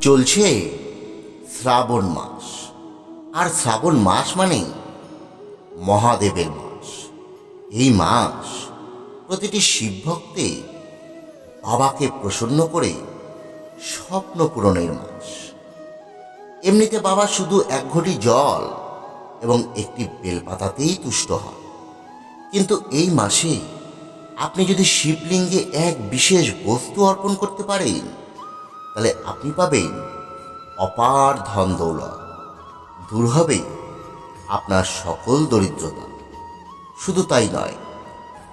চলছে শ্রাবণ মাস। আর শ্রাবণ মাস মানে মহাদেবের মাস। এই মাস প্রতিটি শিবভক্তে বাবাকে প্রসন্ন করে স্বপ্ন পূরণের মাস। এমনিতে বাবা শুধু এক ঘটি জল এবং একটি বেলপাতাতেই তুষ্ট হয়। কিন্তু এই মাসে আপনি যদি শিবলিঙ্গে এক বিশেষ বস্তু অর্পণ করতে পারেন তাহলে আপনি পাবেন অপার ধন দৌলত। দূর হবে আপনার সকল দরিদ্রতা। শুধু তাই নয়,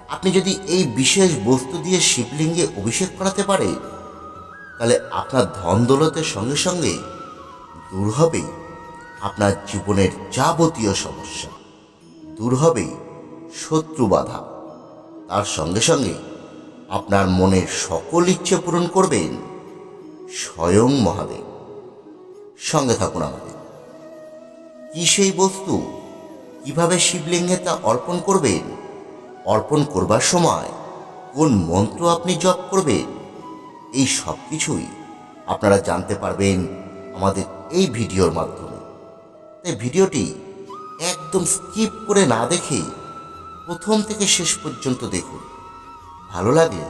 আপনি যদি এই বিশেষ বস্তু দিয়ে শিবলিঙ্গে অভিষেক করাতে পারেন, তাহলে আপনার ধন দৌলতের সঙ্গে সঙ্গে দূর হবে আপনার জীবনের যাবতীয় সমস্যা। দূর হবে শত্রু বাধা। তার সঙ্গে সঙ্গে আপনার মনের সকল ইচ্ছে পূরণ করবেন। স্বয়ং মহাদেব। সঙ্গে থাকুন আমাদের। কি সেই বস্তু? কীভাবে শিবলিঙ্গে তা অর্পণ করবেন? অর্পণ করবার সময় কোন মন্ত্র আপনি জপ করবেন? এই সব কিছুই আপনারা জানতে পারবেন আমাদের এই ভিডিওর মাধ্যমে। তাই ভিডিওটি একদম স্কিপ করে না দেখে প্রথম থেকে শেষ পর্যন্ত দেখুন। ভালো লাগলে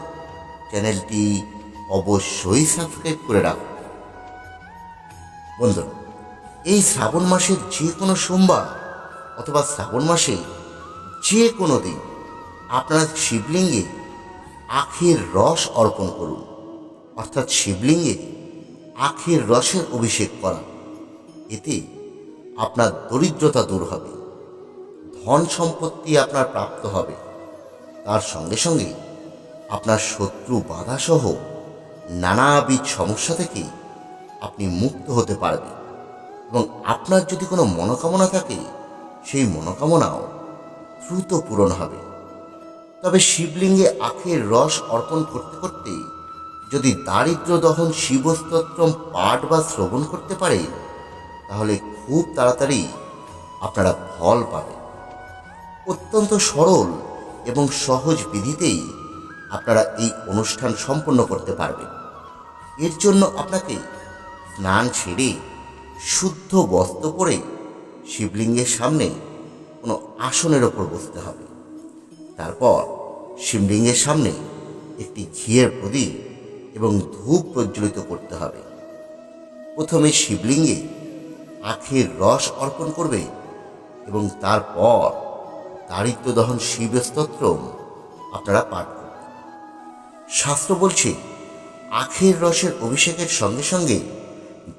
চ্যানেলটি অবশ্যই সাবস্ক্রাইব করে রাখুন বন্ধুরা এই শ্রাবণ মাসের যে কোনো সোমবার অথবা শ্রাবণ মাসে যে কোনো দিন আপনারা শিবলিঙ্গে আখের রস অর্পণ করুন। অর্থাৎ শিবলিঙ্গে আখের রসের অভিষেক করা। এতে আপনার দরিদ্রতা দূর হবে, ধন সম্পত্তি আপনার প্রাপ্ত হবে। তার সঙ্গে সঙ্গে আপনার শত্রু বাধাসহ নানাবিধ সমস্যা থেকে আপনি মুক্ত হতে পারবেন। এবং আপনার যদি কোনো মনোকামনা থাকে, সেই মনোকামনাও দ্রুত পূরণ হবে। তবে শিবলিঙ্গে আখের রস অর্পণ করতে করতে যদি দারিদ্র দহন শিবস্তোত্রম পাঠ বা শ্রবণ করতে পারে, তাহলে খুব তাড়াতাড়ি আপনারা ফল পাবেন। অত্যন্ত সরল এবং সহজ বিধিতেই আপনারা এই অনুষ্ঠান সম্পন্ন করতে পারবেন। এর জন্য আপনাকে স্নান ছেড়ে শুদ্ধ বস্ত্র পরে শিবলিঙ্গের সামনে কোনো আসনের ওপর বসতে হবে। তারপর শিবলিঙ্গের সামনে একটি ঘিয়ের প্রদীপ এবং ধূপ প্রজ্বলিত করতে হবে। প্রথমে শিবলিঙ্গে আখের রস অর্পণ করবে এবং তারপর দারিদ্র দহন শিব স্তোত্র আপনারা পাঠ করবেন। শাস্ত্র বলছে আখের রসের অভিষেকের সঙ্গে সঙ্গে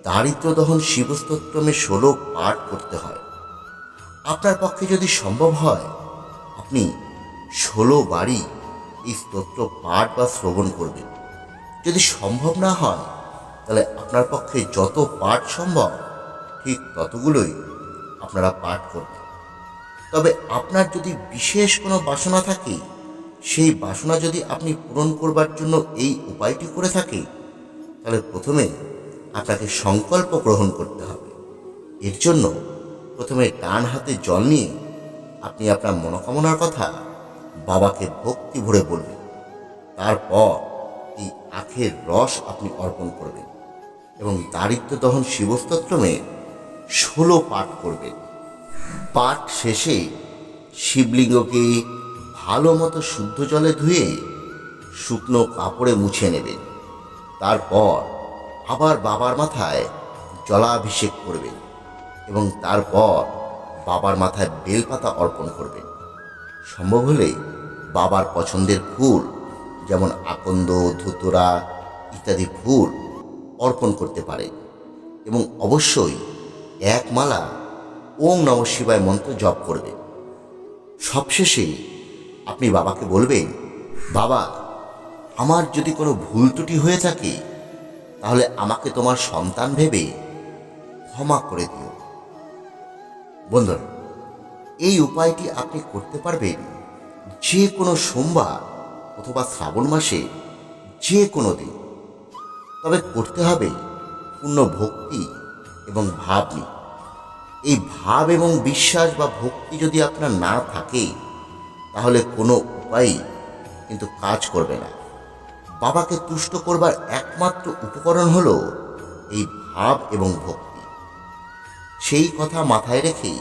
দারিদ্র দহন শিবস্তোত্রমের ষোলো পাঠ করতে হয়। আপনার পক্ষে যদি সম্ভব হয়, আপনি ষোলো বাড়ি এই স্তোত্র পাঠ বা শ্রবণ করবেন। যদি সম্ভব না হয়, তাহলে আপনার পক্ষে যত পাঠ সম্ভব, ঠিক ততগুলোই আপনারা পাঠ করবেন। তবে আপনার যদি বিশেষ কোনো বাসনা থাকে সেই বাসনা যদি আপনি পূরণ করবার জন্য এই উপায়টি করে থাকে, তাহলে প্রথমে আপনাকে সংকল্প গ্রহণ করতে হবে। এর জন্য প্রথমে ডান হাতে জল নিয়ে আপনি আপনার মনোকামনার কথা বাবাকে ভক্তি ভরে বলবেন। তারপর এই আখের রস আপনি অর্পণ করবেন এবং দারিদ্র দহন শিবস্তোত্রমে ষোলো পাঠ করবেন। পাঠ শেষে শিবলিঙ্গকে ভালো মতো শুদ্ধ জলে ধুয়ে শুকনো কাপড়ে মুছে নেবেন। তারপর আবার বাবার মাথায় জলাভিষেক করবেন এবং তারপর বাবার মাথায় বেলপাতা অর্পণ করবেন। সম্ভব হলে বাবার পছন্দের ফুল যেমন আকন্দ, ধুতুরা ইত্যাদি ফুল অর্পণ করতে পারেন এবং অবশ্যই এক মালা ওম নম শিবায় মন্ত্র জপ করবেন। সবশেষে আপনি বাবাকে বলবেন, বাবা, আমার যদি কোনো ভুল ত্রুটি হয়ে থাকে, তাহলে আমাকে তোমার সন্তান ভেবে ক্ষমা করে দিও। বন্ধুরা, এই উপায়টি আপনি করতে পারবেন যে কোনো সোমবার অথবা শ্রাবণ মাসে যে কোনো দিন। তবে করতে হবে পূর্ণ ভক্তি এবং ভাব নিয়ে। এই ভাব এবং বিশ্বাস বা ভক্তি যদি আপনার না থাকে তাহলে কোনো উপায়ই কিন্তু কাজ করবে না। বাবাকে তুষ্ট করবার একমাত্র উপকরণ হলো এই ভাব এবং ভক্তি। সেই কথা মাথায় রেখেই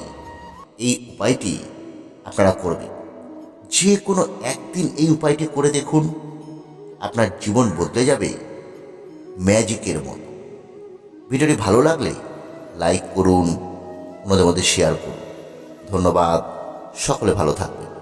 এই উপায়টি আপনারা করবেন। যে কোনো একদিন এই উপায়টি করে দেখুন, আপনার জীবন বদলে যাবে ম্যাজিকের মতো। ভিডিওটি ভালো লাগলে লাইক করুন ওনাদের মধ্যে শেয়ার করুন। ধন্যবাদ, সকলে ভালো থাকবেন।